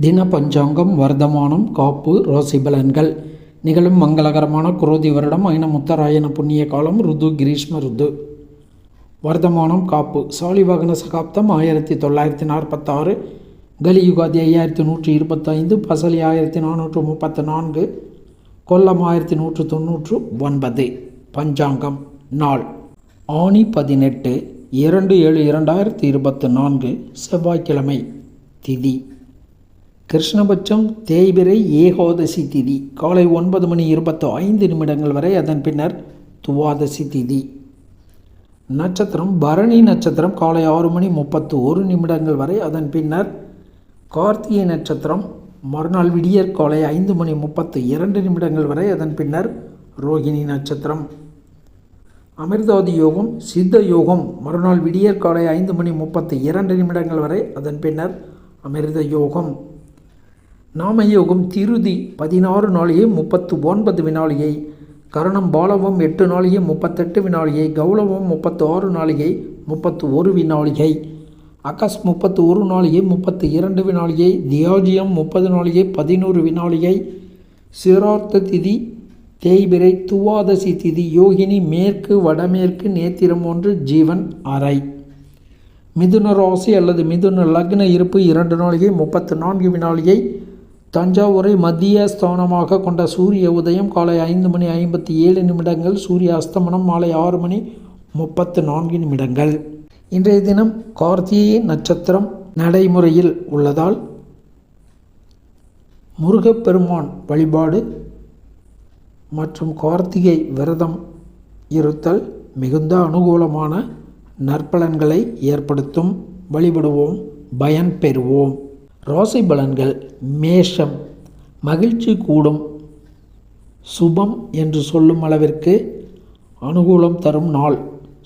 தின பஞ்சாங்கம் வர்த்தமானம் காப்பு ராசி பலன்கள் நிகழும் மங்களகரமான குரோதி வருடம் ஐன முத்தராயன புண்ணிய காலம் ருது கிரீஷ்ம ருது. வர்த்தமானம் காப்பு. சாலிவாகன சகாப்தம் ஆயிரத்தி தொள்ளாயிரத்தி நாற்பத்தாறு. கலியுகாதி ஐயாயிரத்தி நூற்றி இருபத்தைந்து பசலி ஆயிரத்தி நானூற்று முப்பத்து நான்கு கொல்லம் ஆயிரத்தி நூற்று தொண்ணூற்று ஒன்பது. பஞ்சாங்கம். நாள். ஆணி பதினெட்டு இரண்டு ஏழு இரண்டாயிரத்தி இருபத்து நான்கு செவ்வாய்க்கிழமை. திதி. கிருஷ்ணபட்சம் தேய்பிரை ஏகாதசி திதி. காலை ஒன்பது மணி இருபத்து ஐந்து நிமிடங்கள் வரை அதன் பின்னர் துவாதசி திதி. நட்சத்திரம் பரணி நட்சத்திரம் காலை ஆறு மணி முப்பத்து ஒரு நிமிடங்கள் வரை அதன் பின்னர் கார்த்திகை நட்சத்திரம் மறுநாள் விடியற் காலை ஐந்து மணி முப்பத்து இரண்டு நிமிடங்கள் வரை அதன் பின்னர் ரோகிணி நட்சத்திரம். அமிர்தாதி யோகம் சித்த யோகம் மறுநாள் விடியற் காலை ஐந்து மணி முப்பத்து இரண்டு நிமிடங்கள் வரை அதன் பின்னர் அமிர்த யோகம். நாமயோகம் திருதி பதினாறு நாளிகை முப்பத்து ஒன்பது வினாளிகை கரணம் பாலவம் எட்டு நாளிகை முப்பத்தெட்டு வினாளிகை கௌளவம் முப்பத்து ஆறு நாளிகை முப்பத்து ஒரு வினாளிகை அகஸ் முப்பத்து ஒரு நாளிகை முப்பத்து இரண்டு வினாளிகை தியாஜியம் முப்பது நாளிகை பதினோரு வினாளிகை சிரார்த்த திதி தேய்பிரை துவாதசி திதி யோகினி மேற்கு வடமேற்கு நேத்திரம் ஒன்று ஜீவன் அறை. மிதுன ராசி அல்லது மிதுன லக்ன இருப்பு இரண்டு நாளிகை முப்பத்து நான்கு வினாளிகை தஞ்சாவூரை மத்திய ஸ்தானமாக கொண்ட சூரிய உதயம் காலை ஐந்து மணி ஐம்பத்தி ஏழு நிமிடங்கள் சூரிய அஸ்தமனம் மாலை ஆறு மணி முப்பத்து நான்கு நிமிடங்கள். இன்றைய தினம் கார்த்திகை நட்சத்திரம் நடைமுறையில் உள்ளதால் முருகப்பெருமான் வழிபாடு மற்றும் கார்த்திகை விரதம் இருத்தல் மிகுந்த அனுகூலமான நற்பலன்களை ஏற்படுத்தும். வழிபடுவோம் பயன் பெறுவோம். ரோசை பலன்கள் மேஷம் மகிழ்ச்சி கூடும் சுபம் என்று சொல்லும் அளவிற்கு அனுகூலம் தரும் நாள்.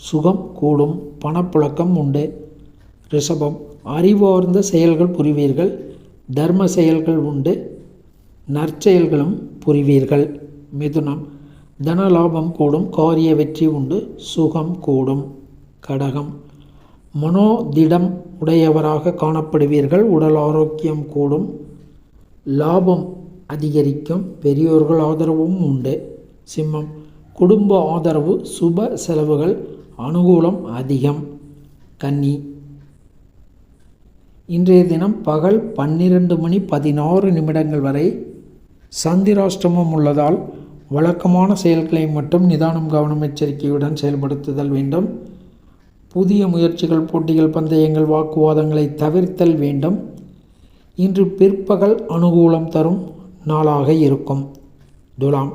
சுகம் கூடும் பணப்புழக்கம் உண்டு. ரிஷபம் அறிவார்ந்த செயல்கள் புரிவீர்கள் தர்ம செயல்கள் உண்டு நற்செயல்களும் புரிவீர்கள். மிதுனம் தனலாபம் கூடும் காரிய வெற்றி உண்டு சுகம் கூடும். கடகம் மனோதிடம் உடையவராக காணப்படுவீர்கள். உடல் ஆரோக்கியம் கூடும். லாபம் அதிகரிக்கும். பெரியோர்கள் ஆதரவும் உண்டு. சிம்மம். குடும்ப ஆதரவு சுப செலவுகள் அனுகூலம் அதிகம். கன்னி. இன்றைய தினம் பகல் பன்னிரண்டு மணி பதினாறு நிமிடங்கள் வரை சந்திராஷ்டமம் உள்ளதால் வழக்கமான செயல்களை மட்டும் நிதானம் கவனம் எச்சரிக்கையுடன் செயல்படுத்துதல் வேண்டும். புதிய முயற்சிகள் போட்டிகள் பந்தயங்கள் வாக்குவாதங்களை தவிர்த்தல் வேண்டும். இன்று பிற்பகல் அனுகூலம் தரும் நாளாக இருக்கும். துலாம்.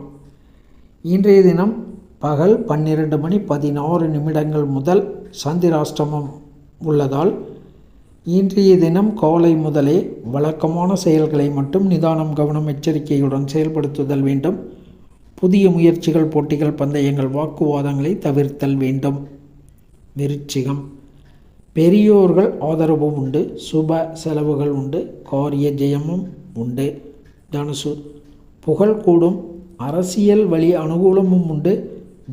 இன்றைய தினம் பகல் பன்னிரண்டு மணி பதினாறு நிமிடங்கள் முதல் சந்திராஷ்டமம் உள்ளதால் இன்றைய தினம் காலை முதலே வழக்கமான செயல்களை மட்டும் நிதானம் கவனம் எச்சரிக்கையுடன் செயல்படுத்துதல் வேண்டும். புதிய முயற்சிகள் போட்டிகள் பந்தயங்கள் வாக்குவாதங்களை தவிர்த்தல் வேண்டும். விருச்சிகம். பெரியோர்கள் ஆதரவு உண்டு சுப செலவுகள் உண்டு காரிய ஜெயமும் உண்டு. தனுசு புகழ் கூடும் அரசியல் வழி அனுகூலமும் உண்டு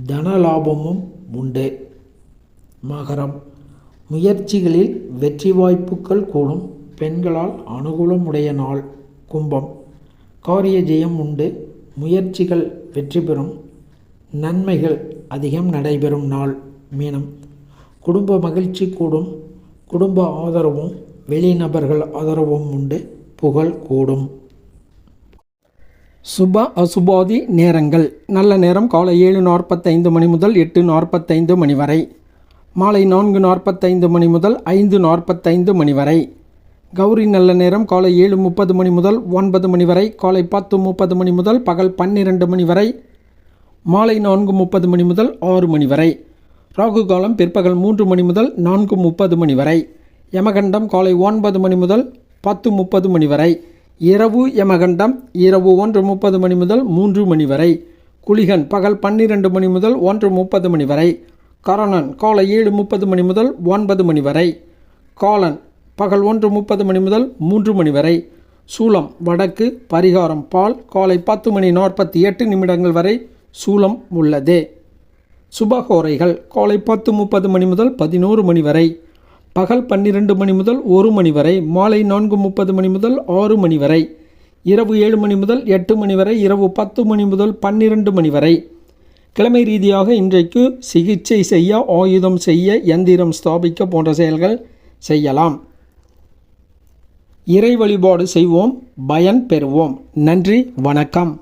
தன லாபமும் உண்டு. மகரம் முயற்சிகளில் வெற்றி வாய்ப்புகள் கூடும் பெண்களால் அனுகூலமுடைய நாள். கும்பம் காரிய ஜெயம் உண்டு முயற்சிகள் வெற்றி பெறும் நன்மைகள் அதிகம் நடைபெறும் நாள். மீனம் குடும்ப மகிழ்ச்சி கூடும் குடும்ப ஆதரவும் வெளிநபர்கள் ஆதரவும் உண்டு புகழ் கூடும். சுப அசுபாதி நேரங்கள். நல்ல நேரம் காலை ஏழு நாற்பத்தைந்து மணி முதல் எட்டு நாற்பத்தைந்து மணி வரை. மாலை நான்கு நாற்பத்தைந்து மணி முதல் ஐந்து நாற்பத்தைந்து மணி வரை. கௌரி நல்ல நேரம் காலை ஏழு முப்பது மணி முதல் ஒன்பது மணி வரை. காலை பத்து முப்பது மணி முதல் பகல் பன்னிரண்டு மணி வரை. மாலை நான்கு முப்பது மணி முதல் ஆறு மணி வரை. ராகு காலம் பிற்பகல் மூன்று மணி முதல் நான்கு முப்பது மணி வரை. யமகண்டம் காலை ஒன்பது மணி முதல் பத்து முப்பது மணி வரை. இரவு யமகண்டம் இரவு ஒன்று முப்பது மணி முதல் மூன்று மணி வரை. குளிகன் பகல் பன்னிரண்டு மணி முதல் ஒன்று முப்பது மணி வரை. கரணன் காலை ஏழு முப்பது மணி முதல் ஒன்பது மணி வரை. காலன் பகல் ஒன்று முப்பது மணி முதல் மூன்று மணி வரை. சூலம் வடக்கு பரிகாரம் பால் காலை பத்து மணி நாற்பத்தி எட்டு நிமிடங்கள் வரை சூலம் உள்ளது. சுபகோரைகள் காலை பத்து முப்பது மணி முதல் பதினோரு மணி வரை பகல் பன்னிரண்டு மணி முதல் ஒரு மணி வரை மாலை நான்கு முப்பது மணி முதல் ஆறு மணி வரை இரவு ஏழு மணி முதல் எட்டு மணி வரை இரவு பத்து மணி முதல் பன்னிரண்டு மணி வரை. கிழமை ரீதியாக இன்றைக்கு சிகிச்சை செய்ய ஆயுதம் செய்ய எந்திரம் ஸ்தாபிக்க போன்ற செயல்கள் செய்யலாம். இறை வழிபாடு செய்வோம் பயன் பெறுவோம். நன்றி வணக்கம்.